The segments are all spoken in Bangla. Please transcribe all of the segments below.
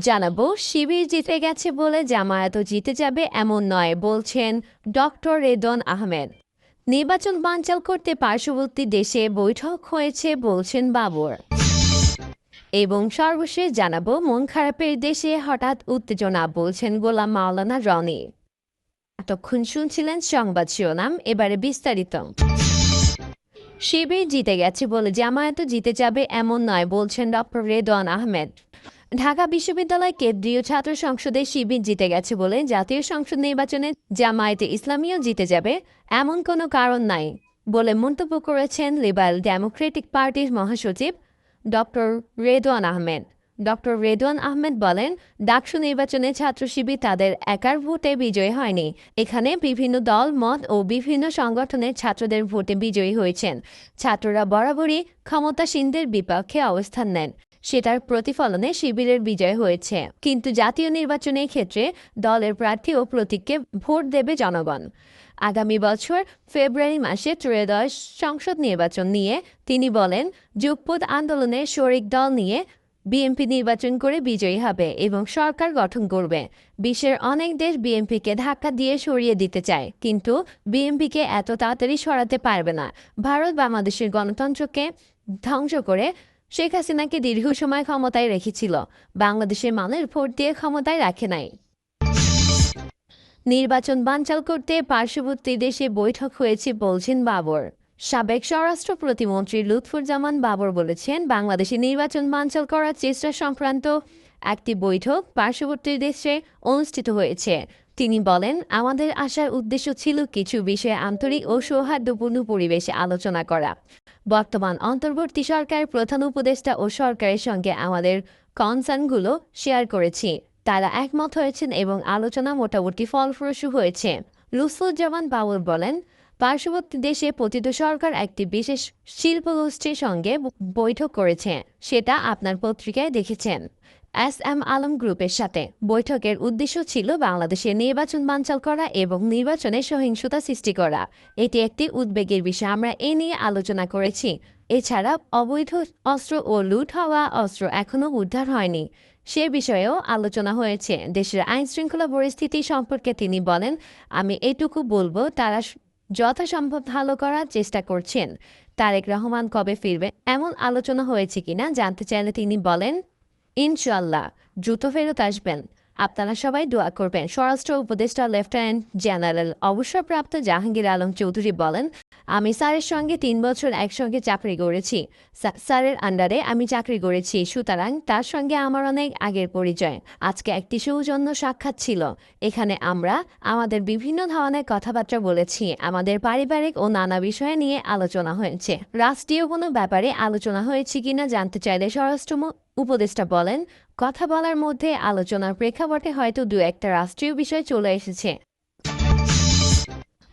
জানাব, শিবির জিতে গেছে বলে জামায়াতও জিতে যাবে এমন নয়, বলছেন ডক্টর রেদন আহমেদ। নির্বাচন বানচাল করতে পার্শ্ববর্তী দেশে বৈঠক হয়েছে, বলছেন বাবর। এবং সর্বশেষ জানাব, মন খারাপের দেশে হঠাৎ উত্তেজনা, বলছেন গোলাম মাওলানা রনি। এতক্ষণ শুনছিলেন সংবাদ শিরোনাম, এবারে বিস্তারিত। শিবির জিতে গেছে বলে জামায়াতও জিতে যাবে এমন নয়, বলছেন ডক্টর রেদওয়ান আহমেদ। ঢাকা বিশ্ববিদ্যালয় কেন্দ্রীয় ছাত্র সংসদে শিবির জিতে গেছে বলে জাতীয় সংসদ নির্বাচনে জামায়াতে ইসলামীও জিতে যাবে, এমন কোনো কারণ নাই বলে মন্তব্য করেছেন লিবারেল ডেমোক্রেটিক পার্টির মহাসচিব ডক্টর রেদওয়ান আহমেদ। ডক্টর রেদওয়ান আহমেদ বলেন, ডাকসু নির্বাচনে ছাত্র শিবির তাদের একার ভোটে বিজয়ী হয়নি। এখানে বিভিন্ন দল, মত ও বিভিন্ন সংগঠনের ছাত্রদের ভোটে বিজয়ী হয়েছেন। ছাত্ররা বরাবরই ক্ষমতাসীনদের বিপক্ষে অবস্থান নেন। সেটার প্রতিফলনে শিবিরের বিজয় হয়েছে। কিন্তু জাতীয় নির্বাচনের ক্ষেত্রে দলের প্রার্থী ও প্রতীককে ভোট দেবে জনগণ। আগামী বছর ফেব্রুয়ারি মাসে ত্রয়োদশ সংসদ নির্বাচন নিয়ে তিনি বলেন যুগপথ আন্দোলনের শরিক দল নিয়ে বিএনপি নির্বাচন করে বিজয়ী হবে এবং সরকার গঠন করবে। বিশ্বের অনেক দেশ বিএনপিকে ধাক্কা দিয়ে সরিয়ে দিতে চায়, কিন্তু বিএনপিকে এত তাড়াতাড়ি সরাতে পারবে না। ভারত বাংলাদেশের গণতন্ত্রকে ধ্বংস করে শেখ হাসিনাকে দীর্ঘ সময় ক্ষমতায় রেখেছিল। বাংলাদেশের মানুষ ভোট দিয়ে ক্ষমতায় রাখে নাই। নির্বাচন বানচাল করতে পার্শ্ববর্তী দেশে বৈঠক হয়েছে বলছেন বাবর। সাবেক স্বরাষ্ট্র প্রতিমন্ত্রী লুৎফুজ্জামান বাবর বলেছেন, বাংলাদেশে নির্বাচন বানচাল করার চেষ্টা সংক্রান্ত একটি বৈঠক পার্শ্ববর্তী দেশে অনুষ্ঠিত হয়েছে। তিনি বলেন, আমাদের আসার উদ্দেশ্য ছিল কিছু বিষয়ে আন্তরিক ও সৌহার্দ্যপূর্ণ পরিবেশে আলোচনা করা। বর্তমান অন্তর্বর্তী সরকার প্রধান উপদেষ্টা ও সরকারের সঙ্গে আমাদের কনসার্নগুলো শেয়ার করেছি। তারা একমত হয়েছেন এবং আলোচনা মোটামুটি ফলপ্রসূ হয়েছে। লুসুজ্জামান বাবুল বলেন, পার্শ্ববর্তী দেশে পতিত সরকার একটি বিশেষ শিল্পগোষ্ঠীর সঙ্গে বৈঠক করেছে। সেটা আপনার পত্রিকায় দেখেছেন। এস এম আলম গ্রুপের সাথে। বৈঠকের উদ্দেশ্য ছিল বাংলাদেশে নির্বাচন বানচাল করা এবং নির্বাচনে সহিংসতা সৃষ্টি করা। এটি একটি উদ্বেগের বিষয়, আমরা এ নিয়ে আলোচনা করেছি। এছাড়া অবৈধ অস্ত্র ও লুট হওয়া অস্ত্র এখনও উদ্ধার হয়নি। সে বিষয়েও আলোচনা হয়েছে। দেশের আইন শৃঙ্খলা পরিস্থিতি সম্পর্কে তিনি বলেন, আমি এটুকু বলব, তারা যথাসম্ভব ভালো করার চেষ্টা করছেন। তারেক রহমান কবে ফিরবে, এমন আলোচনা হয়েছে কিনা জানতে চাইলে তিনি বলেন ইনশাল্লাহ দ্রুত ফেরত আসবেন। আপনারা সবাই দোয়া করবেন। স্বরাষ্ট্র উপদেষ্টা লেফটেন্যান্ট জেনারেল অবসরপ্রাপ্ত জাহাঙ্গীর আলম চৌধুরী বলেন, আমি স্যারের সঙ্গে তিন বছর একসঙ্গে চাকরি করেছি। স্যারের আন্ডারে আমি চাকরি করেছি, সুতরাং তার সঙ্গে আমার অনেক আগের পরিচয়। আজকে একটি সৌজন্য সাক্ষাৎ ছিল। এখানে আমরা আমাদের বিভিন্ন ধরনের কথাবার্তা বলেছি। আমাদের পারিবারিক ও নানা বিষয় নিয়ে আলোচনা হয়েছে। রাষ্ট্রীয় কোনো ব্যাপারে আলোচনা হয়েছে কিনা জানতে চাইলে স্বরাষ্ট্র উপদেষ্টা বলেন, কথা বলার মধ্যে আলোচনার প্রেক্ষাপটে হয়তো দু একটা রাষ্ট্রীয় বিষয় চলে এসেছে।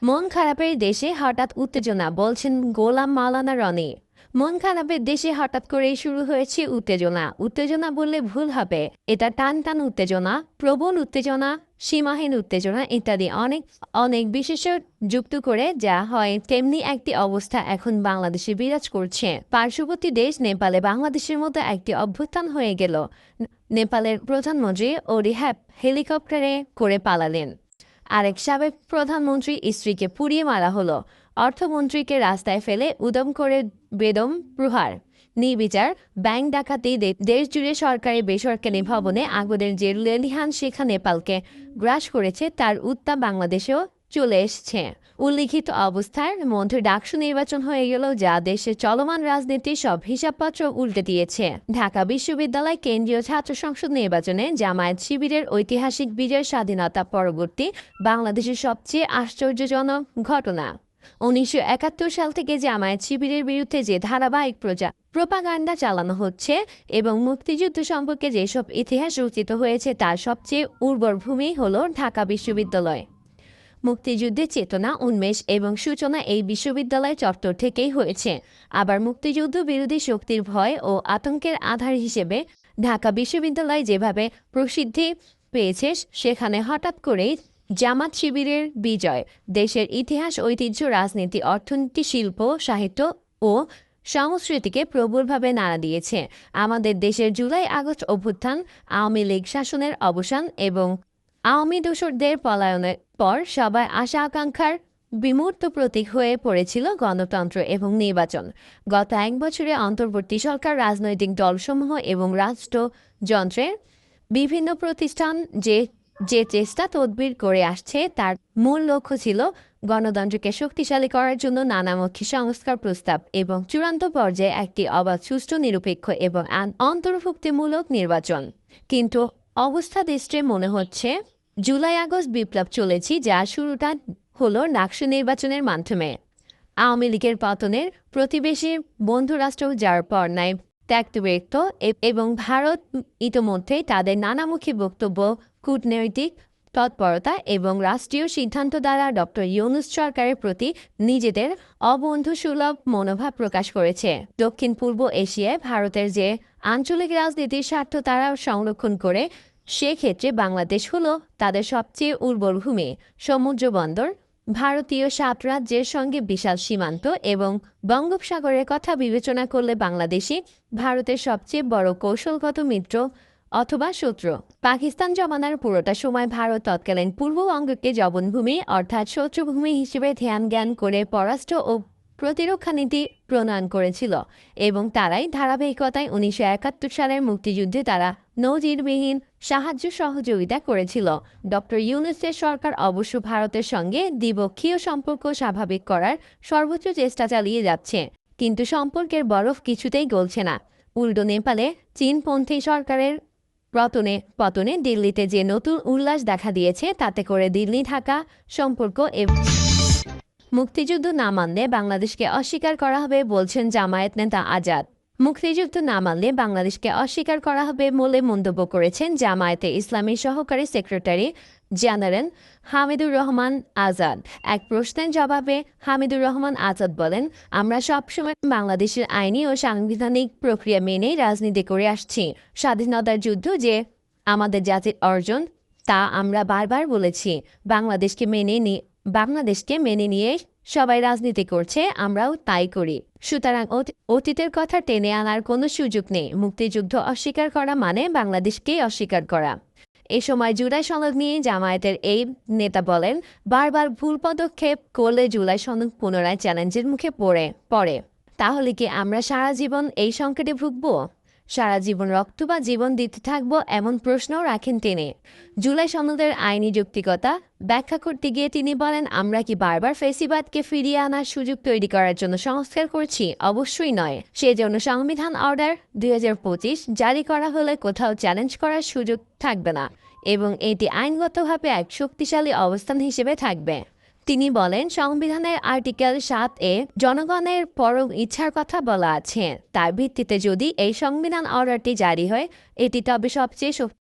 মন খারাপের দেশে হঠাৎ উত্তেজনা, বলছেন গোলাম মালানা রনি। মন খারাপের দেশে হঠাৎ করেই শুরু হয়েছে উত্তেজনা। উত্তেজনা বললে ভুল হবে। এটা টান টান উত্তেজনা, প্রবল উত্তেজনা সীমাহীন উত্তেজনা ইত্যাদি অনেক অনেক বিশেষ যুক্ত করে যা হয় তেমনি একটি অবস্থা এখন বাংলাদেশে বিরাজ করছে। পার্শ্ববর্তী দেশ নেপালে বাংলাদেশের মতো একটি অভ্যুত্থান হয়ে গেল। নেপালের প্রধানমন্ত্রী ওরিহ্যাপ হেলিকপ্টারে করে পালালেন। আরেক সাবেক প্রধানমন্ত্রী স্ত্রীকে পুড়িয়ে মারা হলো। অর্থমন্ত্রীকে রাস্তায় ফেলে উদম করে বেদম প্রহার। নির্বিচার ব্যাংক ডাকাতি দেশ জুড়ে সরকারি বেসরকারি ভবনে আগুনের যে লেলিহান শিখা নেপালকে গ্রাস করেছে, তার উত্তাপ বাংলাদেশেও চলে এসছে। উল্লিখিত অবস্থার মধ্যে ডাকসু নির্বাচন হয়ে গেল, যা দেশে চলমান রাজনীতির সব হিসাবপত্র উল্টে দিয়েছে। ঢাকা বিশ্ববিদ্যালয় কেন্দ্রীয় ছাত্র সংসদ নির্বাচনে জামায়াত শিবিরের ঐতিহাসিক বিজয় স্বাধীনতা পরবর্তী বাংলাদেশের সবচেয়ে আশ্চর্যজনক ঘটনা। উনিশশো একাত্তর সাল থেকে জামায়াত শিবিরের বিরুদ্ধে যে ধারাবাহিক প্রজা প্রোপাগান্ডা চালানো হচ্ছে এবং মুক্তিযুদ্ধ সম্পর্কে যেসব ইতিহাস রচিত হয়েছে, তার সবচেয়ে উর্বর ভূমি হল ঢাকা বিশ্ববিদ্যালয়। মুক্তিযুদ্ধের চেতনা, উন্মেষ এবং সূচনা এই বিশ্ববিদ্যালয় চত্বর থেকেই হয়েছে। আবার মুক্তিযুদ্ধ বিরোধী শক্তির ভয় ও আতঙ্কের আধার হিসেবে ঢাকা বিশ্ববিদ্যালয় যেভাবে প্রসিদ্ধি পেয়েছে, সেখানে হঠাৎ করেই জামাত শিবিরের বিজয়, দেশের ইতিহাস, ঐতিহ্য, রাজনীতি, অর্থনীতি, শিল্প, সাহিত্য ও সংস্কৃতিকে প্রবলভাবে নাড়া দিয়েছে। আমাদের দেশের জুলাই আগস্ট অভ্যুত্থান, আওয়ামী লীগ শাসনের অবসান এবং আওয়ামী দোসরদের পলায়নের পর সবাই আশা আকাঙ্ক্ষার বিমূর্ত প্রতীক হয়ে পড়েছিল গণতন্ত্র এবং নির্বাচন। গত এক বছরে অন্তর্বর্তী সরকার রাজনৈতিক দলসমূহ এবং রাষ্ট্রযন্ত্রের বিভিন্ন প্রতিষ্ঠান যে যে চেষ্টা তদবির করে আসছে তার মূল লক্ষ্য ছিল গণতন্ত্রকে শক্তিশালী করার জন্য নানামুখী সংস্কার প্রস্তাব এবং চূড়ান্ত পর্যায়ে একটি অবাধ, সুষ্ঠু, নিরপেক্ষ এবং অন্তর্ভুক্তিমূলক নির্বাচন। কিন্তু অবস্থা দেশে মনে হচ্ছে, জুলাই আগস্ট বিপ্লব চলেছি যা শুরুটা হলো নাকশু নির্বাচনের মাধ্যমে। আওয়ামী লীগের পতনের প্রতিবেশী বন্ধুরাষ্ট্র যার পর নাই ত্যাগত এবং ভারত ইতোমধ্যেই তাদের নানামুখী বক্তব্য, কূটনৈতিক তৎপরতা এবং রাষ্ট্রীয় সিদ্ধান্ত দ্বারা ডক্টর ইউনুস সরকারের প্রতি নিজেদের অবন্ধুসুলভ মনোভাব প্রকাশ করেছে। দক্ষিণ পূর্ব এশিয়ায় ভারতের যে আঞ্চলিক রাজনীতির স্বার্থ তারা সংরক্ষণ করে, সেক্ষেত্রে বাংলাদেশ হল তাদের সবচেয়ে উর্বর ভূমি। সমুদ্র বন্দর, ভারতীয় সাত রাজ্যের সঙ্গে বিশাল সীমান্ত এবং বঙ্গোপসাগরের কথা বিবেচনা করলে বাংলাদেশই ভারতের সবচেয়ে বড় কৌশলগত মিত্র অথবা শত্রু। পাকিস্তান জমানার পুরোটা সময় ভারত তৎকালীন পূর্ব অঙ্গকে জবনভূমি, অর্থাৎ শত্রুভূমি হিসেবে ধ্যান জ্ঞান করে পররাষ্ট্র ও প্রতিরক্ষা নীতি প্রণয়ন করেছিল এবং তারাই ধারাবাহিকতায় উনিশশো একাত্তর সালের মুক্তিযুদ্ধে তারা নজিরবিহীন সাহায্য সহযোগিতা করেছিল। ডক্টর ইউনুসের সরকার অবশ্য ভারতের সঙ্গে দ্বিপক্ষীয় সম্পর্ক স্বাভাবিক করার সর্বোচ্চ চেষ্টা চালিয়ে যাচ্ছে, কিন্তু সম্পর্কের বরফ কিছুতেই গলছে না। উল্টো নেপালে চীনপন্থী সরকারের পতনে পতনে দিল্লিতে যে নতুন উল্লাস দেখা দিয়েছে, তাতে করে দিল্লি, ঢাকা সম্পর্ক এবং মুক্তিযুদ্ধ না মানলে বাংলাদেশকে অস্বীকার করা হবে, বলছেন জামায়াত নেতা আজাদ। মুক্তিযুদ্ধ না মানলে বাংলাদেশকে অস্বীকার করা হবে বলে মন্তব্য করেছেন জামায়াতে ইসলামী সহকারী সেক্রেটারি জেনারেল হামিদুর রহমান আজাদ। এক প্রশ্নের জবাবে হামিদুর রহমান আজাদ বলেন, আমরা সবসময় বাংলাদেশের আইনি ও সাংবিধানিক প্রক্রিয়া মেনেই রাজনীতি করে আসছি। স্বাধীনতার যুদ্ধ যে আমাদের জাতির অর্জন, তা আমরা বারবার বলেছি। বাংলাদেশকে মেনে বাংলাদেশকে মেনে নিয়ে সবাই রাজনীতি করছে, আমরাও তাই করি। সুতরাং অতীতের কথা টেনে আনার কোনো সুযোগ নেই। মুক্তিযুদ্ধ অস্বীকার করা মানে বাংলাদেশকেই অস্বীকার করা। এ সময় জুলাই সনদ নিয়ে জামায়াতের এই নেতা বলেন, বারবার ভুল পদক্ষেপ করলে জুলাই সনদ পুনরায় চ্যালেঞ্জের মুখে পড়ে পড়ে। তাহলে কি আমরা সারা জীবন এই সংকটে ভুগব? সারা জীবন রক্ত বা জীবন দিতে থাকব এমন প্রশ্নও রাখেন তিনি। জুলাই সনদের আইনি যৌক্তিকতা ব্যাখ্যা করতে গিয়ে তিনি বলেন, আমরা কি বারবার ফেসিবাদকে ফিরিয়ে আনার সুযোগ তৈরি করার জন্য সংস্কার করছি? অবশ্যই নয়। সেজন্য সংবিধান অর্ডার দুই হাজার পঁচিশ জারি করা হলে কোথাও চ্যালেঞ্জ করার সুযোগ থাকবে না এবং এটি আইনগতভাবে এক শক্তিশালী অবস্থান হিসেবে থাকবে। তিনি বলেন, সংবিধানের আর্টিকেল সাত এ জনগণের পরম ইচ্ছার কথা বলা আছে। তার ভিত্তিতে যদি এই সংবিধান অর্ডারটি জারি হয়, এটি তবে সবচেয়ে